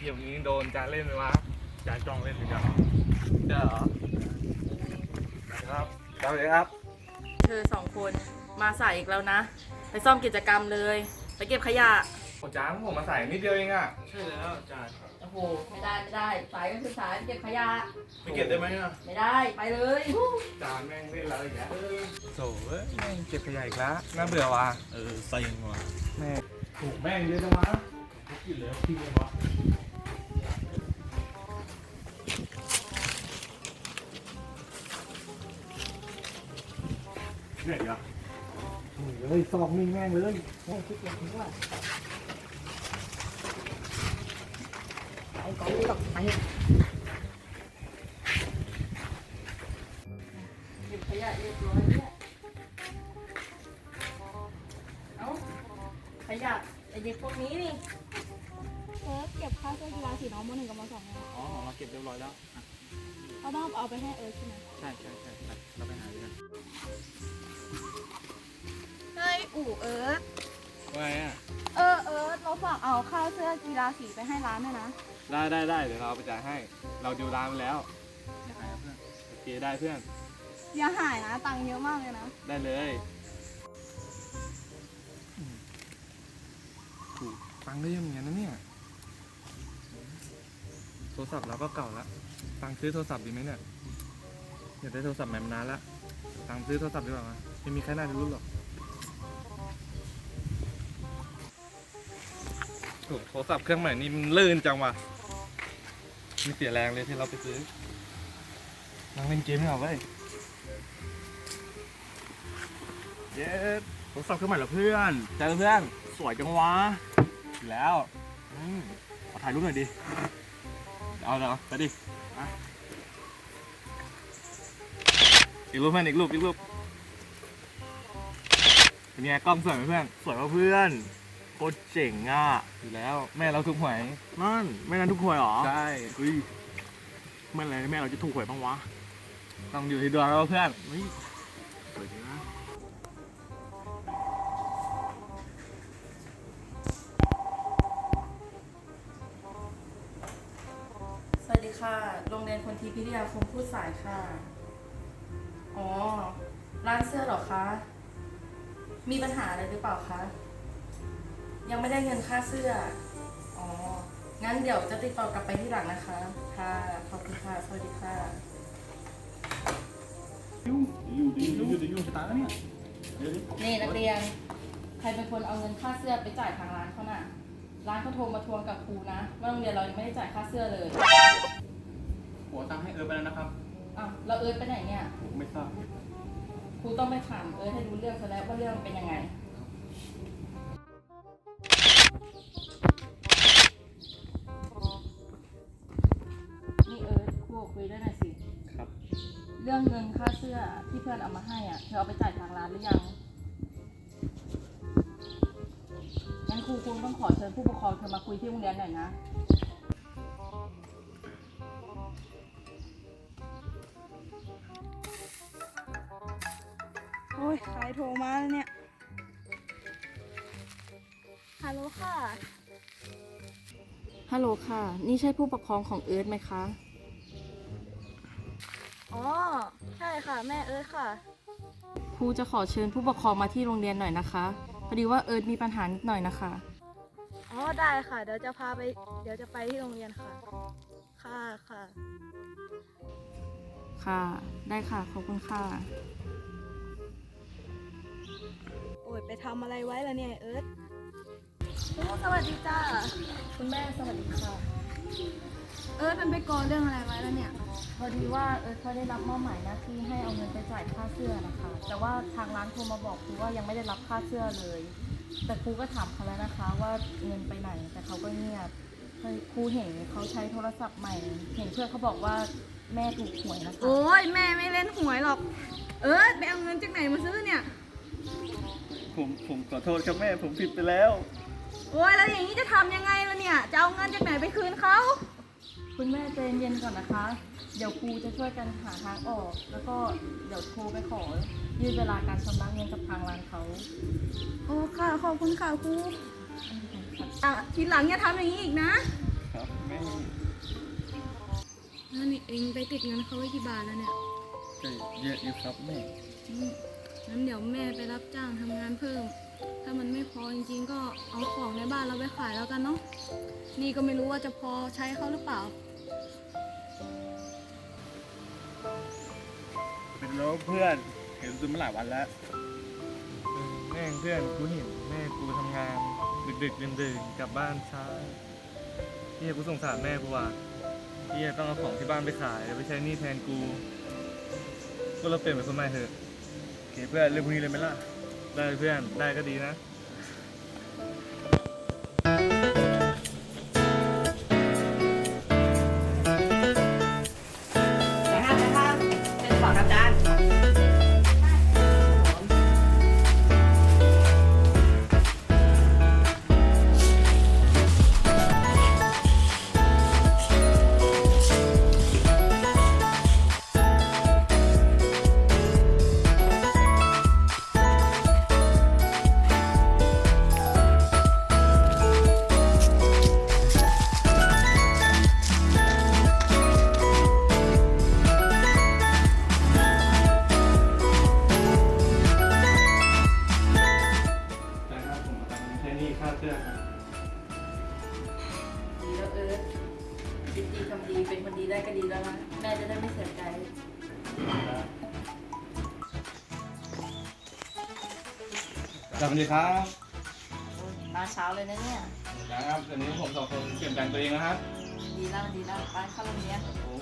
เดี๋ยวนี้โดนจานเล่นไหมวะจานจ้องเล่นหรือยังเด้อเหรอครับสวัสดีครับ เธอสองคนมาสายอีกแล้วนะ ไปซ่อมกิจกรรมเลย ไปเก็บขยะ โอ้จานผมมาใส่นิดเดียวเองอะใช่แล้วจานโอ้โหไม่ได้ไม่ได้สายก็คือสายเก็บขยะไปเก็บได้ไหมอะไม่ได้ไปเลยจานแม่งเล่นแล้วอีกแล้วโถ่เอ้ยแม่งเก็บขยะอีกแล้วน่าเบื่อว่ะเออเซ็งว่ะแม่งถูกแม่งเยอะจังวะกินแล้วพี่เลยวะเหนื่อยอะเลยสอบมิงแม่งเลยแม่งคิดอย่างนี้ว่า ไปก่อนหรอกไปเก็บขยะเรียบร้อยเนี่ยเอ้าขยะไอ้เด็กพวกนี้นี่เอิร์ธเก็บค่าเสื้อกีฬาสีน้องมหนึ่งกับมสองไงอ๋อของเราเก็บเรียบร้อยแล้วอะเราต้องเอาไปให้เอิร์ธใช่ไหมใช่ใช่ใช่ใช่เราไปหาดูกันเฮ้ยอู่เอิร์ธว่าไงอะ เออเอิร์ธ เราฝากเอาค่าเสื้อกีฬาสีไปให้ร้านด้วยนะ ได้ได้ได้เดี๋ยวเราไปจ่ายให้ เราดูร้านไปแล้วยังไงเพื่อนโอเคได้เพื่อน อย่าหายนะ ตังค์เยอะมากเลยนะ ได้เลยถูกตังค์ได้เยอะเหมือนกันนะเนี่ย โทรศัพท์เราก็เก่าละ ตังค์ซื้อโทรศัพท์ดีไหมเนี่ย อยากได้โทรศัพท์ใหม่มานานละ ตังค์ซื้อโทรศัพท์ดีกว่าไหมไม่มีใครน่าจะรู้หรอก โอ้โทรศัพท์เครื่องใหม่นี่มันลื่นจังวะมีเสียแรงเลยที่เราไปซื้อ นั่งเล่นเกมไม่เอาไว้ยเย้โทรศัพท์เครื่องใหม่เหรอเพื่อนเจอเพื่อนสวยจังวะอีกแล้วอืมขอถ่ายรูปหน่อยดิ เอาเหรอไปดิอีกรูปเพื่อนอีกรูปอีกรูปเป็นไงกล้องสวยไหมเพื่อน สวยว่ะเพื่อน โคตรเจ๋งอะอยู่แล้ว แม่เราถูกหวยนั่นแม่นั้นทุกหวยเหรอใช่เฮ้ยเมื่อไหรแม่เราจะถูกหวยบ้างวะต้องอยู่ที่ดวงเราเพื่อนเฮ้ยสวยดีนะสวัสดีค่ะ โรงเรียนคนทีพิทยาคมพูดสายค่ะ อ๋อ ร้านเสื้อเหรอคะ มีปัญหาอะไรหรือเปล่าคะ ยังไม่ได้เงินค่าเสื้อ อ๋อ งั้นเดี๋ยวจะติดต่อกลับไปที่หลังนะคะ ค่ะ ขอบคุณค่ะ สวัสดีค่ะ ยุ่งอยู่ดียุ่งอยู่ดียุ่งชะตาแล้วเนี่ยเดี๋ยวดินี่นักเรียน ใครเป็นคนเอาเงินค่าเสื้อไปจ่ายทางร้านเขาน่ะ ร้านเขาโทรมาทวงกับครูนะ ว่าโรงเรียนเรายังไม่ได้จ่ายค่าเสื้อเลยหัวตังค์ให้เอิร์ธไปแล้วนะครับอ้าวเราเอิร์ธไปไหนเนี่ย ผมไม่ทราบ ครูต้องไปถามเอิร์ธให้รู้เรื่องซะแล้วว่าเรื่องมันเป็นยังไง ครูคุยด้วยหน่อยสิครับ เรื่องเงินค่าเสื้อที่เพื่อนเอามาให้อะ เธอเอาไปจ่ายทางร้านหรือยัง งั้นครูคงต้องขอเชิญผู้ปกครองเธอมาคุยที่โรงเรียนหน่อยนะ โอ้ยใครโทรมาแล้วเนี่ย ฮัลโหลค่ะ ฮัลโหลค่ะ นี่ใช่ผู้ปกครองของเอิร์ธไหมคะ อ๋อ ใช่ค่ะ แม่เอิร์ธค่ะ ครูจะขอเชิญผู้ปกครองมาที่โรงเรียนหน่อยนะคะ พอดีว่าเอิร์ธมีปัญหานิดหน่อยนะคะ อ๋อ ได้ค่ะ เดี๋ยวจะพาไป เดี๋ยวจะไปที่โรงเรียนค่ะ ค่ะค่ะ ค่ะ ได้ค่ะ ขอบคุณค่ะ โอ้ย ไปทำอะไรไว้ล่ะเนี่ยเอิร์ธโอ้สวัสดีจ้า คุณแม่สวัสดีค่ะ เอิร์ธมันไปก่อเรื่องอะไรไว้แล้วเนี่ยพอดีว่าเอิร์ธเขาได้รับมอบหมายหน้าที่ให้เอาเงินไปจ่ายค่าเสื้อนะคะ แต่ว่าทางร้านโทรมาบอกครูว่ายังไม่ได้รับค่าเสื้อเลย แต่ครูก็ถามเขาแล้วนะคะ ว่าเงินไปไหนแต่เขาก็เงียบครูเห็นเขาใช้โทรศัพท์ใหม่ เห็นเพื่อนเขาบอกว่าแม่ถูกหวยนะคะโอ้ยแม่ไม่เล่นหวยหรอก เอิร์ธไปเอาเงินจากไหนมาซื้อเนี่ย ผมผมขอโทษครับแม่ผมผิดไปแล้ว โอ้ยแล้วอย่างนี้จะทำยังไงล่ะเนี่ย จะเอาเงินจากไหนไปคืนเขา คุณแม่ใจเย็นๆก่อนนะคะ เดี๋ยวครูจะช่วยกันหาทางออก แล้วก็เดี๋ยวครูไปขอยืดเวลาการชำระเงินกับทางร้านเขาโอ้ค่ะ ขอบคุณค่ะครูอะทีหลังอย่าทำอย่างนี้อีกนะ ครับแม่แล้วนี่เองไปติดเงินเขาไว้กี่บาทแล้วเนี่ยก็เยอะอยู่ครับแม่อืมงั้นเดี๋ยวแม่ไปรับจ้างทำงานเพิ่ม ถ้ามันไม่พอจริงๆก็เอาของในบ้านเราไปขายแล้วกันเนาะ นี่ก็ไม่รู้ว่าจะพอใช้เขาหรือเปล่า เป็นแล้วเพื่อน เห็นซึมมาหลายวันแล้วเออแม่งเพื่อนกูเห็นแม่กูทำงาน ดึกๆดื่นๆกลับบ้านช้าเฮียกูสงสารแม่กูว่ะเฮียต้องเอาของที่บ้านไปขายไปใช้หนี้แทนกูก็เราเปลี่ยนเป็นคนใหม่เถอะโอเคเพื่อนเรื่องพวกนี้เลยไหมล่ะ ได้เพื่อนได้ก็ดีนะ ได้ก็ดีแล้วนะแม่จะได้ไม่เสียใจ สวัสดีครับมาเช้าเลยนะเนี่ย นะครับวันนี้ผมสองคนเปลี่ยนแปลงตัวเองนะครับ ดีแล้วดีแล้วไปเข้าโรงเรียนผม